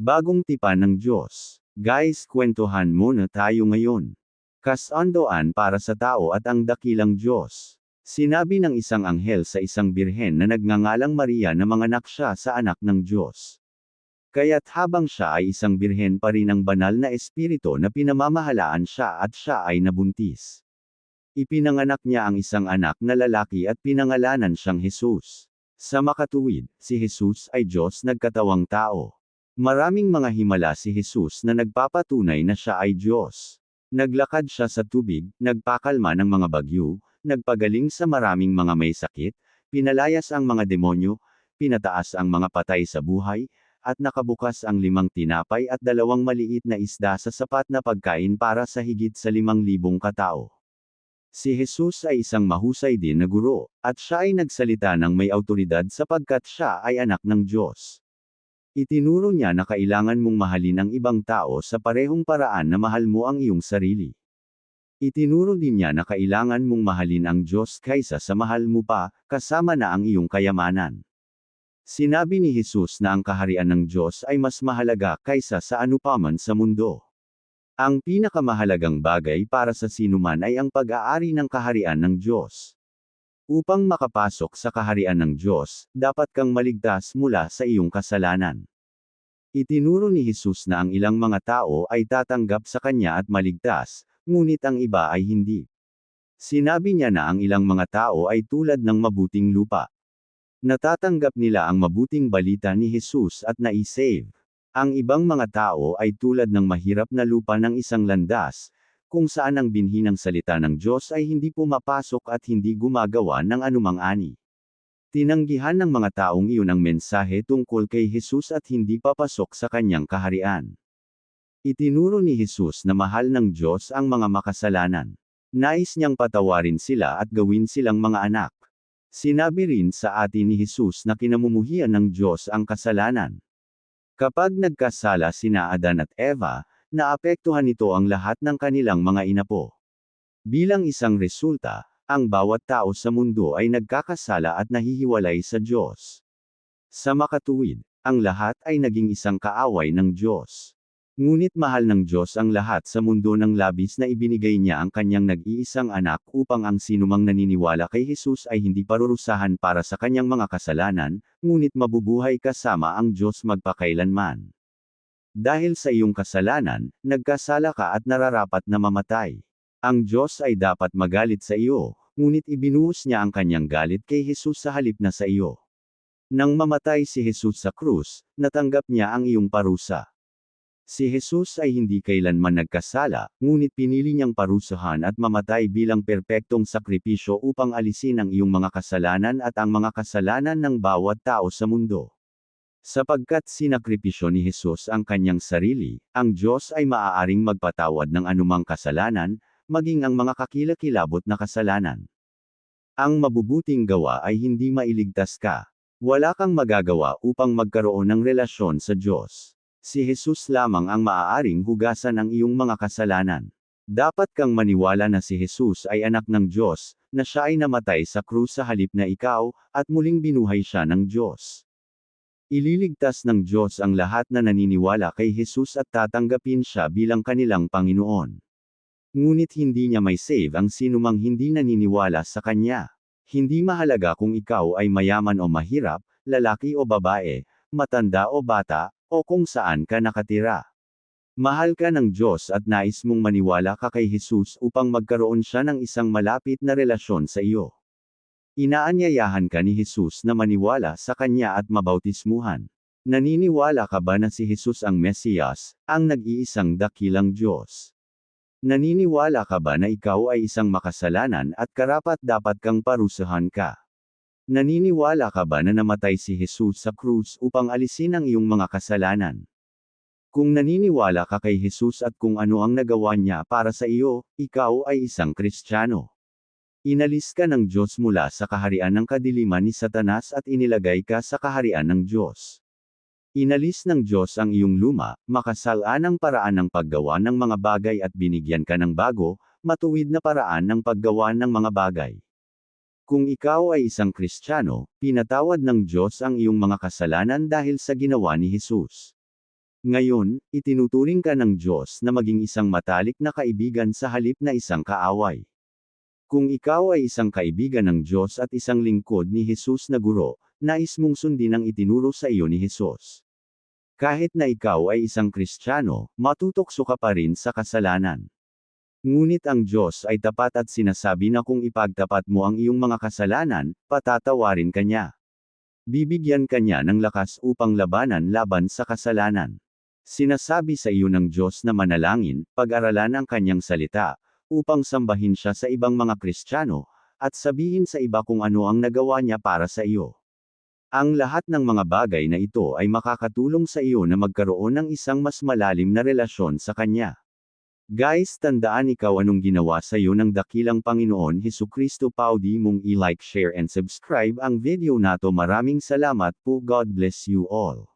Bagong tipan ng Diyos. Guys, kwentuhan muna tayo ngayon. Kasandoan para sa tao at ang dakilang Diyos. Sinabi ng isang anghel sa isang birhen na nagngangalang Maria na manganak siya sa anak ng Diyos. Kaya't habang siya ay isang birhen pa rin ng banal na espiritu na pinamamahalaan siya at siya ay nabuntis. Ipinanganak niya ang isang anak na lalaki at pinangalanan siyang Jesus. Sa makatuwid, si Jesus ay Diyos nagkatawang tao. Maraming mga himala si Jesus na nagpapatunay na siya ay Diyos. Naglakad siya sa tubig, nagpakalma ng mga bagyo, nagpagaling sa maraming mga may sakit, pinalayas ang mga demonyo, pinataas ang mga patay sa buhay, at nakabukas ang limang tinapay at dalawang maliit na isda sa sapat na pagkain para sa higit sa limang libong katao. Si Jesus ay isang mahusay din na guro, at siya ay nagsalita ng may autoridad sapagkat siya ay anak ng Diyos. Itinuro niya na kailangan mong mahalin ang ibang tao sa parehong paraan na mahal mo ang iyong sarili. Itinuro din niya na kailangan mong mahalin ang Diyos kaysa sa mahal mo pa, kasama na ang iyong kayamanan. Sinabi ni Jesus na ang kaharian ng Diyos ay mas mahalaga kaysa sa anupaman sa mundo. Ang pinakamahalagang bagay para sa sinuman ay ang pag-aari ng kaharian ng Diyos. Upang makapasok sa kaharian ng Diyos, dapat kang maligtas mula sa iyong kasalanan. Itinuro ni Jesus na ang ilang mga tao ay tatanggap sa Kanya at maligtas, ngunit ang iba ay hindi. Sinabi niya na ang ilang mga tao ay tulad ng mabuting lupa. Natatanggap nila ang mabuting balita ni Jesus at naisave. Ang ibang mga tao ay tulad ng mahirap na lupa ng isang landas, kung saan ang binhi ng salita ng Diyos ay hindi pumapasok at hindi gumagawa ng anumang ani. Tinanggihan ng mga taong iyon ang mensahe tungkol kay Jesus at hindi papasok sa kanyang kaharian. Itinuro ni Jesus na mahal ng Diyos ang mga makasalanan. Nais niyang patawarin sila at gawin silang mga anak. Sinabi rin sa atin ni Jesus na kinamumuhian ng Diyos ang kasalanan. Kapag nagkasala sina Adan at Eva, naapektuhan nito ang lahat ng kanilang mga inapo. Bilang isang resulta, ang bawat tao sa mundo ay nagkakasala at nahihiwalay sa Diyos. Sa makatuwid, ang lahat ay naging isang kaaway ng Diyos. Ngunit mahal ng Diyos ang lahat sa mundo ng labis na ibinigay niya ang kanyang nag-iisang anak upang ang sinumang naniniwala kay Jesus ay hindi parurusahan para sa kanyang mga kasalanan, ngunit mabubuhay kasama ang Diyos magpakailanman. Dahil sa iyong kasalanan, nagkasala ka at nararapat na mamatay. Ang Diyos ay dapat magalit sa iyo, ngunit ibinuhos niya ang kanyang galit kay Jesus sa halip na sa iyo. Nang mamatay si Jesus sa krus, natanggap niya ang iyong parusa. Si Jesus ay hindi kailanman nagkasala, ngunit pinili niyang parusahan at mamatay bilang perpektong sakripisyo upang alisin ang iyong mga kasalanan at ang mga kasalanan ng bawat tao sa mundo. Sapagkat sinakripisyo ni Jesus ang kanyang sarili, ang Diyos ay maaaring magpatawad ng anumang kasalanan, maging ang mga kakilakilabot na kasalanan. Ang mabubuting gawa ay hindi mailigtas ka. Wala kang magagawa upang magkaroon ng relasyon sa Diyos. Si Jesus lamang ang maaaring hugasan ang iyong mga kasalanan. Dapat kang maniwala na si Jesus ay anak ng Diyos, na siya ay namatay sa krus sa halip na ikaw, at muling binuhay siya ng Diyos. Ililigtas ng Diyos ang lahat na naniniwala kay Jesus at tatanggapin siya bilang kanilang Panginoon. Ngunit hindi niya may save ang sinumang hindi naniniwala sa kanya. Hindi mahalaga kung ikaw ay mayaman o mahirap, lalaki o babae, matanda o bata, o kung saan ka nakatira. Mahal ka ng Diyos at nais mong maniwala ka kay Jesus upang magkaroon siya ng isang malapit na relasyon sa iyo. Inaanyayahan ka ni Jesus na maniwala sa Kanya at mabautismuhan. Naniniwala ka ba na si Jesus ang Mesiyas, ang nag-iisang dakilang Diyos? Naniniwala ka ba na ikaw ay isang makasalanan at karapat dapat kang parusahan ka? Naniniwala ka ba na namatay si Jesus sa krus upang alisin ang iyong mga kasalanan? Kung naniniwala ka kay Jesus at kung ano ang nagawa niya para sa iyo, ikaw ay isang Kristiyano. Inalis ka ng Diyos mula sa kaharian ng kadiliman ni Satanas at inilagay ka sa kaharian ng Diyos. Inalis ng Diyos ang iyong luma, makasalaan ang paraan ng paggawa ng mga bagay at binigyan ka ng bago, matuwid na paraan ng paggawa ng mga bagay. Kung ikaw ay isang Kristiyano, pinatawad ng Diyos ang iyong mga kasalanan dahil sa ginawa ni Jesus. Ngayon, itinuturing ka ng Diyos na maging isang matalik na kaibigan sa halip na isang kaaway. Kung ikaw ay isang kaibigan ng Diyos at isang lingkod ni Jesus na guro, nais mong sundin ang itinuro sa iyo ni Jesus. Kahit na ikaw ay isang Kristiyano, matutokso ka pa rin sa kasalanan. Ngunit ang Diyos ay tapat at sinasabi na kung ipagtapat mo ang iyong mga kasalanan, patatawarin ka niya. Bibigyan ka niya ng lakas upang labanan laban sa kasalanan. Sinasabi sa iyo ng Diyos na manalangin, pag-aralan ang kanyang salita, upang sambahin siya sa ibang mga Kristiyano, at sabihin sa iba kung ano ang nagawa niya para sa iyo. Ang lahat ng mga bagay na ito ay makakatulong sa iyo na magkaroon ng isang mas malalim na relasyon sa Kanya. Guys, tandaan ikaw anong ginawa sa iyo ng dakilang Panginoon Heso Kristo Paudi mong i-like, share and subscribe ang video nato. Maraming salamat po. God bless you all.